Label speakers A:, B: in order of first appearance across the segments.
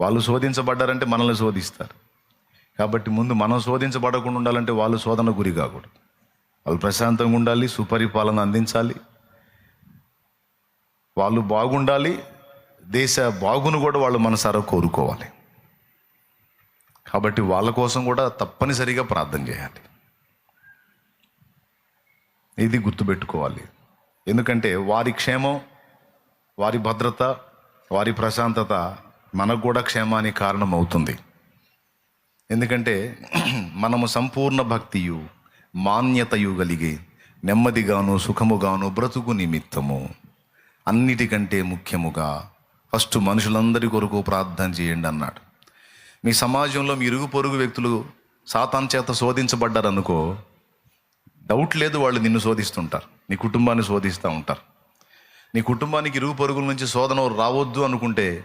A: వాళ్ళు శోధించబడ్డారంటే మనల్ని శోధిస్తారు. కాబట్టి ముందు మనం శోధించబడకుండా ఉండాలంటే వాళ్ళు శోధన గురి కాకూడదు. వాళ్ళు ప్రశాంతంగా ఉండాలి సుపరిపాలన అందించాలి. వాళ్ళు బాగుండాలి దేశ బాగును కూడా వాళ్ళు మనసారా కోరుకోవాలి. కాబట్టి వాళ్ళ కోసం కూడా తప్పనిసరిగా ప్రార్థన చేయాలి. ఇది గుర్తుపెట్టుకోవాలి. ఎందుకంటే వారి క్షేమం వారి భద్రత వారి ప్రశాంతత మనకు కూడా క్షేమానికి కారణం అవుతుంది ఎందుకంటే మనము సంపూర్ణ భక్తియు మాన్యతయు కలిగి నెమ్మదిగాను సుఖముగాను బ్రతుకు నిమిత్తము. అన్నిటికంటే ముఖ్యముగా ఫస్ట్ మనుషులందరి కొరకు ప్రార్థన చేయండి అన్నాడు. మీ సమాజంలో మీ ఇరుగు పొరుగు వ్యక్తులు సాతాన్ చేత శోధించబడ్డారనుకో డౌట్ లేదు వాళ్ళు నిన్ను శోధిస్తుంటారు. నీ కుటుంబాన్ని శోధిస్తూ ఉంటారు. నీ కుటుంబానికి ఇరుగు పొరుగుల నుంచి శోధన రావద్దు అనుకుంటే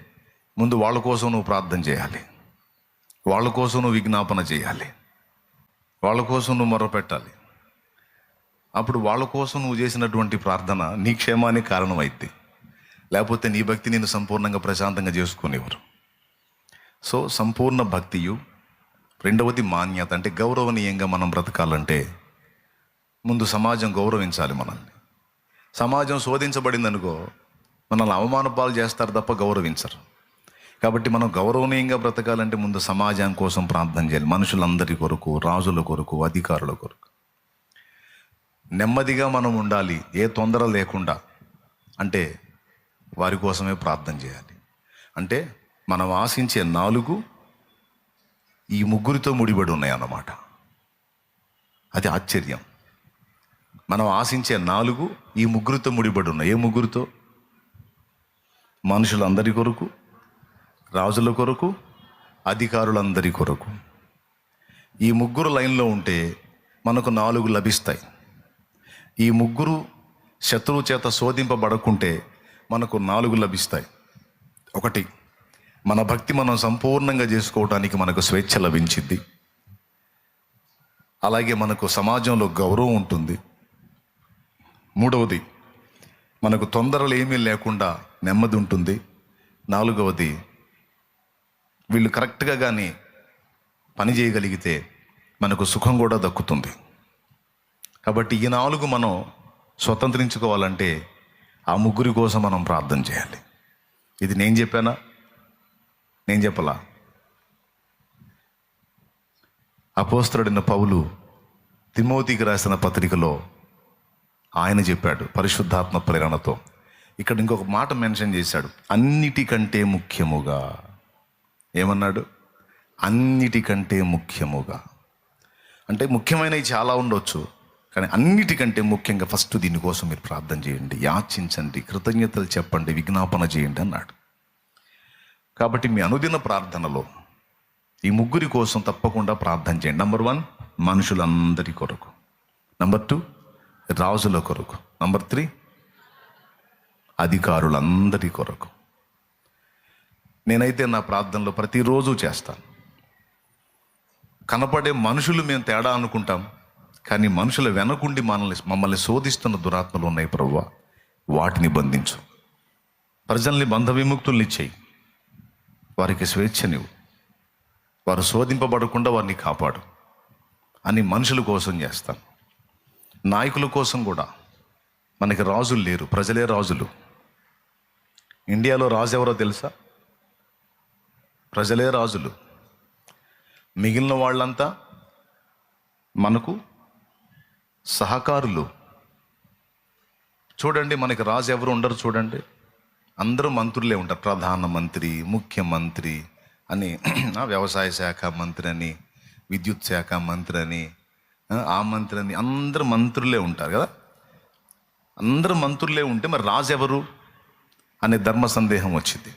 A: ముందు వాళ్ళ కోసం నువ్వు ప్రార్థన చేయాలి. వాళ్ళ కోసం నువ్వు విజ్ఞాపన చేయాలి. వాళ్ళ కోసం నువ్వు మొరపెట్టాలి. అప్పుడు వాళ్ళ కోసం నువ్వు చేసినటువంటి ప్రార్థన నీ క్షేమానికి కారణమైద్ది లేకపోతే నీ భక్తి నేను సంపూర్ణంగా ప్రశాంతంగా చేసుకునేవారు. సో సంపూర్ణ భక్తియు రెండవది మాన్యత అంటే గౌరవనీయంగా మనం బ్రతకాలంటే ముందు సమాజం గౌరవించాలి మనల్ని. సమాజం శోధించబడిందనుకో మనల్ని అవమానపాలు చేస్తారు తప్ప గౌరవించరు. కాబట్టి మనం గౌరవనీయంగా బ్రతకాలంటే ముందు సమాజం కోసం ప్రార్థన చేయాలి. మనుషులందరి కొరకు రాజుల కొరకు అధికారుల కొరకు. నెమ్మదిగా మనం ఉండాలి. ఏ తొందర లేకుండా అంటే వారి కోసమే ప్రార్థన చేయాలి. అంటే మనం ఆశించే నాలుగు ఈ ముగ్గురితో ముడిపడి ఉన్నాయి అన్నమాట అది ఆశ్చర్యం. మనం ఆశించే నాలుగు ఈ ముగ్గురితో ముడిపడి ఉన్నాయి. ఏ ముగ్గురితో? మనుషులందరి కొరకు రాజుల కొరకు అధికారులందరి కొరకు. ఈ ముగ్గురు లైన్లో ఉంటే మనకు నాలుగు లభిస్తాయి. ఈ ముగ్గురు శత్రువు చేత శోధింపబడకుంటే మనకు నాలుగు లభిస్తాయి. ఒకటి మన భక్తి మనం సంపూర్ణంగా చేసుకోవడానికి మనకు స్వేచ్ఛ లభించింది. అలాగే మనకు సమాజంలో గౌరవం ఉంటుంది. మూడవది మనకు తొందరలు ఏమీ లేకుండా నెమ్మది ఉంటుంది. నాలుగవది వీళ్ళు కరెక్ట్గా కానీ పని చేయగలిగితే మనకు సుఖం కూడా దక్కుతుంది. కాబట్టి ఈ నాలుగు మనం స్వతంత్రించుకోవాలంటే ఆ ముగ్గురి కోసం మనం ప్రార్థన చేయాలి. ఇది నేను చెప్పానా? నేను చెప్పలా? అపోస్తలుడిన పౌలు తిమోతికి రాసిన పత్రికలో ఆయన చెప్పాడు పరిశుద్ధాత్మ ప్రేరణతో. ఇక్కడ ఇంకొక మాట మెన్షన్ చేశాడు. అన్నిటికంటే ముఖ్యముగా ఏమన్నాడు? అన్నిటికంటే ముఖ్యముగా. అంటే ముఖ్యమైనవి చాలా ఉండొచ్చు కానీ అన్నిటికంటే ముఖ్యంగా ఫస్ట్ దీనికోసం మీరు ప్రార్థన చేయండి యాచించండి కృతజ్ఞతలు చెప్పండి విజ్ఞాపన చేయండి అన్నాడు. కాబట్టి మీ అనుదిన ప్రార్థనలో ఈ ముగ్గురి కోసం తప్పకుండా ప్రార్థన చేయండి. నంబర్ వన్ మనుషులందరి కొరకు. నంబర్ టూ రాజుల కొరకు. నంబర్ త్రీ అధికారులందరి కొరకు. నేనైతే నా ప్రార్థనలో ప్రతిరోజు చేస్తాను. కనపడే మనుషులు మేము తేడా అనుకుంటాం కానీ మనుషుల వెనకుండి మనల్ని మమ్మల్ని శోధిస్తున్న దురాత్మలు ఉన్నాయి ప్రభు వాటిని బంధించు. ప్రజల్ని బంధ విముక్తుల్ని చేయి. వారికి స్వేచ్ఛనివ్వు. వారు శోధింపబడకుండా వారిని కాపాడు అని మనుషుల కోసం చేస్తాను. నాయకుల కోసం కూడా. మనకి రాజులు లేరు ప్రజలే రాజులు. ఇండియాలో రాజు ఎవరో తెలుసా? ప్రజలే రాజులు. మిగిలిన వాళ్ళంతా మనకు సహకారులు. చూడండి మనకి రాజు ఎవరు ఉండరు చూడండి. అందరూ మంత్రులే ఉంటారు. ప్రధానమంత్రి ముఖ్యమంత్రి అని వ్యవసాయ శాఖ మంత్రి అని విద్యుత్ శాఖ మంత్రి అని ఆ, ఆ మంత్రి అని అందరు మంత్రులే ఉంటారు కదా. అందరు మంత్రులే ఉంటే మరి రాజు ఎవరు? అనే ధర్మ సందేహం వచ్చింది.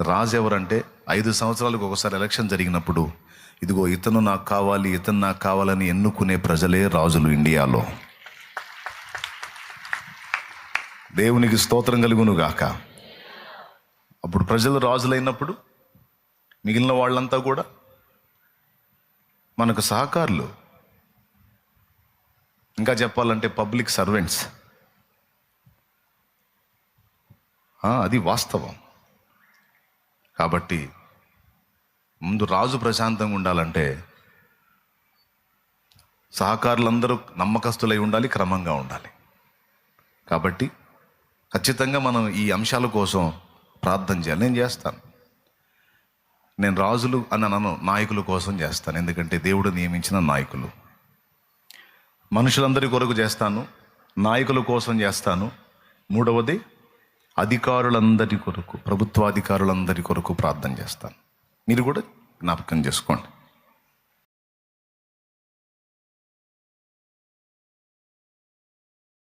A: రాజు ఎవరంటే ఐదు సంవత్సరాలకు ఒకసారి ఎలక్షన్ జరిగినప్పుడు ఇదిగో ఇతను నాకు కావాలి ఇతను నాకు కావాలని ఎన్నుకునే ప్రజలే రాజులు ఇండియాలో. దేవునికి స్తోత్రం కలుగును గాక. అప్పుడు ప్రజలు రాజులైనప్పుడు మిగిలిన వాళ్ళంతా కూడా మనకు సహకారులు. ఇంకా చెప్పాలంటే పబ్లిక్ సర్వెంట్స్. అది వాస్తవం. కాబట్టి ముందు రాజు ప్రశాంతంగా ఉండాలంటే సహకారులందరూ నమ్మకస్తులై ఉండాలి క్రమంగా ఉండాలి. కాబట్టి ఖచ్చితంగా మనం ఈ అంశాల కోసం ప్రార్థన చేయాలి. నేను చేస్తాను. నేను రాజులు అని నన్ను నాయకుల కోసం చేస్తాను. ఎందుకంటే దేవుడు నియమించిన నాయకులు. మనుషులందరి కొరకు చేస్తాను నాయకుల కోసం చేస్తాను. మూడవది అధికారులందరి కొరకు ప్రభుత్వాధికారులందరి కొరకు ప్రార్థన చేస్తాను. మీరు కూడా జ్ఞాపకం చేసుకోండి.